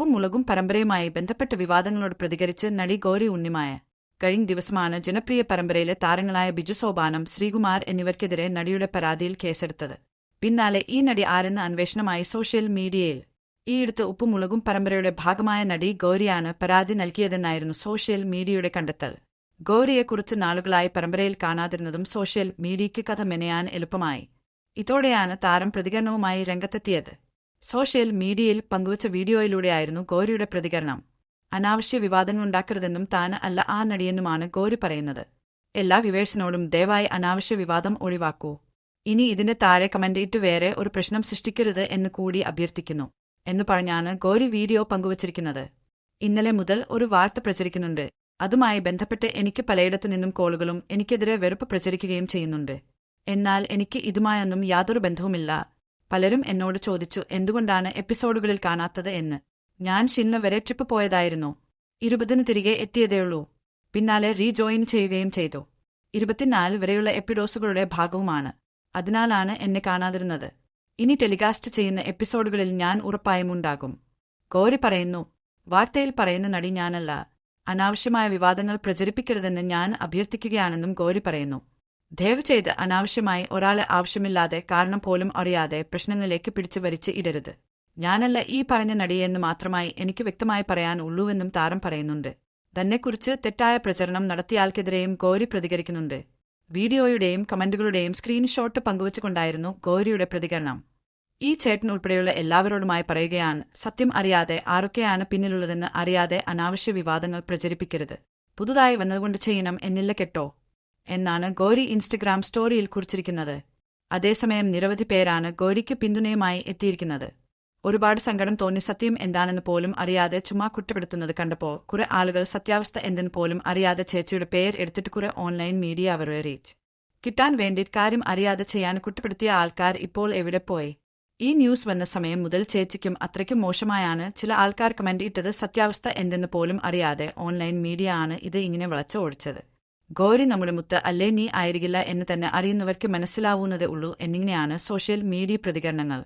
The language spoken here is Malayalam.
ഉപ്പും മുളകും പരമ്പരയുമായി ബന്ധപ്പെട്ട വിവാദങ്ങളോട് പ്രതികരിച്ച് നടി ഗൗരി ഉണ്ണിമായ കഴിഞ്ഞ ദിവസമാണ് ജനപ്രിയ പരമ്പരയിലെ താരങ്ങളായ ബിജു സോപാനം ശ്രീകുമാർ എന്നിവർക്കെതിരെ നടിയുടെ പരാതിയിൽ കേസെടുത്തത്. പിന്നാലെ ഈ നടി ആരെന്ന അന്വേഷണമായി സോഷ്യൽ മീഡിയയിൽ ഈയിടത്ത് ഉപ്പും മുളകും പരമ്പരയുടെ ഭാഗമായ നടി ഗൗരിയാണ് പരാതി നൽകിയതെന്നായിരുന്നു സോഷ്യൽ മീഡിയയുടെ കണ്ടെത്തൽ. ഗൗരിയെക്കുറിച്ച് നാളുകളായി പരമ്പരയിൽ കാണാതിരുന്നതും സോഷ്യൽ മീഡിയയ്ക്ക് കഥ മെനയാൻ എളുപ്പമായി. ഇതോടെയാണ് താരം പ്രതികരണവുമായി രംഗത്തെത്തിയത്. സോഷ്യൽ മീഡിയയിൽ പങ്കുവച്ച വീഡിയോയിലൂടെയായിരുന്നു ഗോരിയുടെ പ്രതികരണം. അനാവശ്യ വിവാദങ്ങളുണ്ടാക്കരുതെന്നും താൻ അല്ല ആ നടിയെന്നുമാണ് ഗോരി പറയുന്നത്. എല്ലാ വിവേഴ്സിനോടും ദയവായി അനാവശ്യ വിവാദം ഒഴിവാക്കൂ. ഇനി ഇതിന്റെ താഴെ കമന്റേറ്റ് വേറെ ഒരു പ്രശ്നം സൃഷ്ടിക്കരുത് എന്ന് കൂടി അഭ്യർത്ഥിക്കുന്നു. എന്ന് പറഞ്ഞാണ് ഗോരി വീഡിയോ പങ്കുവച്ചിരിക്കുന്നത്. ഇന്നലെ മുതൽ ഒരു വാർത്ത പ്രചരിക്കുന്നുണ്ട്. അതുമായി ബന്ധപ്പെട്ട് എനിക്ക് പലയിടത്തു നിന്നും കോളുകളും എനിക്കെതിരെ വെറുപ്പ് പ്രചരിക്കുകയും ചെയ്യുന്നുണ്ട്. എന്നാൽ എനിക്ക് ഇതുമായൊന്നും യാതൊരു ബന്ധവുമില്ല. പലരും എന്നോട് ചോദിച്ചു എന്തുകൊണ്ടാണ് എപ്പിസോഡുകളിൽ കാണാത്തത് എന്ന്? ഞാൻ ഷിന്ന വരെ ട്രിപ്പ് പോയതായിരുന്നു. ഇരുപതിന് തിരികെ എത്തിയതേയുള്ളൂ പിന്നാലെ റീജോയിൻ ചെയ്യുകയും ചെയ്തു. ഇരുപത്തിനാല് വരെയുള്ള എപ്പിഡോസുകളുടെ ഭാഗവുമാണ്. അതിനാലാണ് എന്നെ കാണാതിരുന്നത്. ഇനി ടെലികാസ്റ്റ് ചെയ്യുന്ന എപ്പിസോഡുകളിൽ ഞാൻ ഉറപ്പായും ഉണ്ടാകും ഗൗരി പറയുന്നു വാർത്തയിൽ പറയുന്ന നടി ഞാനല്ല. അനാവശ്യമായ വിവാദങ്ങൾ പ്രചരിപ്പിക്കരുതെന്ന് ഞാൻ അഭ്യർത്ഥിക്കുകയാണെന്നും ഗോരി പറയുന്നു. ദയവ് ചെയ്ത് അനാവശ്യമായി ഒരാളെ ആവശ്യമില്ലാതെ കാരണം പോലും അറിയാതെ പ്രശ്നങ്ങളിലേക്ക് പിടിച്ചു വരിച്ച് ഇടരുത്. ഞാനല്ല ഈ പറഞ്ഞ നടിയെന്ന് മാത്രമായി എനിക്ക് വ്യക്തമായി പറയാൻ ഉള്ളൂവെന്നും താരം പറയുന്നുണ്ട്. തന്നെക്കുറിച്ച് തെറ്റായ പ്രചരണം നടത്തിയാൾക്കെതിരെയും ഗൗരി പ്രതികരിക്കുന്നുണ്ട്. വീഡിയോയുടെയും കമന്റുകളുടെയും സ്ക്രീൻഷോട്ട് പങ്കുവച്ചുകൊണ്ടായിരുന്നു ഗൗരിയുടെ പ്രതികരണം. ഈ ചേട്ടൻ ഉൾപ്പെടെയുള്ള എല്ലാവരോടുമായി പറയുകയാണ് സത്യം അറിയാതെ ആരൊക്കെയാണ് പിന്നിലുള്ളതെന്ന് അറിയാതെ അനാവശ്യ വിവാദങ്ങൾ പ്രചരിപ്പിക്കരുത്. പുതുതായി വന്നതുകൊണ്ട് ചെയ്യണം എന്നില്ല കെട്ടോ? എന്നാണ് ഗൗരി ഇൻസ്റ്റഗ്രാം സ്റ്റോറിയിൽ കുറിച്ചിരിക്കുന്നത്. അതേസമയം നിരവധി പേരാണ് ഗൗരിക്ക് പിന്തുണയുമായി എത്തിയിരിക്കുന്നത്. ഒരുപാട് സങ്കടം തോന്നി സത്യം എന്താണെന്ന് പോലും അറിയാതെ ചുമ്മാ കുറ്റപ്പെടുത്തുന്നത് കണ്ടപ്പോൾ കുറെ ആളുകൾ സത്യാവസ്ഥ എന്തെന്ന് പോലും അറിയാതെ ചേച്ചിയുടെ പേര് എടുത്തിട്ട് കുറെ ഓൺലൈൻ മീഡിയ അവരെ റീച്ച് കിട്ടാൻ വേണ്ടി കാര്യം അറിയാതെ ചെയ്യാൻ കുറ്റപ്പെടുത്തിയ ആൾക്കാർ ഇപ്പോൾ എവിടെ പോയി? ഈ ന്യൂസ് വന്ന സമയം മുതൽ ചേച്ചിക്കും അത്രയ്ക്കും മോശമായാണ് ചില ആൾക്കാർ കമന്റ് ഇട്ടത് സത്യാവസ്ഥ എന്തെന്ന് പോലും അറിയാതെ ഓൺലൈൻ മീഡിയ ആണ് ഇത് ഇങ്ങനെ വളച്ച ഓടിച്ചത് ഗൗരി നമ്മുടെ മുത്ത് അല്ലേ നീ ആയിരിക്കില്ല എന്ന് തന്നെ അറിയുന്നവർക്ക് മനസ്സിലാവുന്നതേ ഉള്ളൂ എന്നിങ്ങനെയാണ് സോഷ്യൽ മീഡിയ പ്രതികരണങ്ങൾ.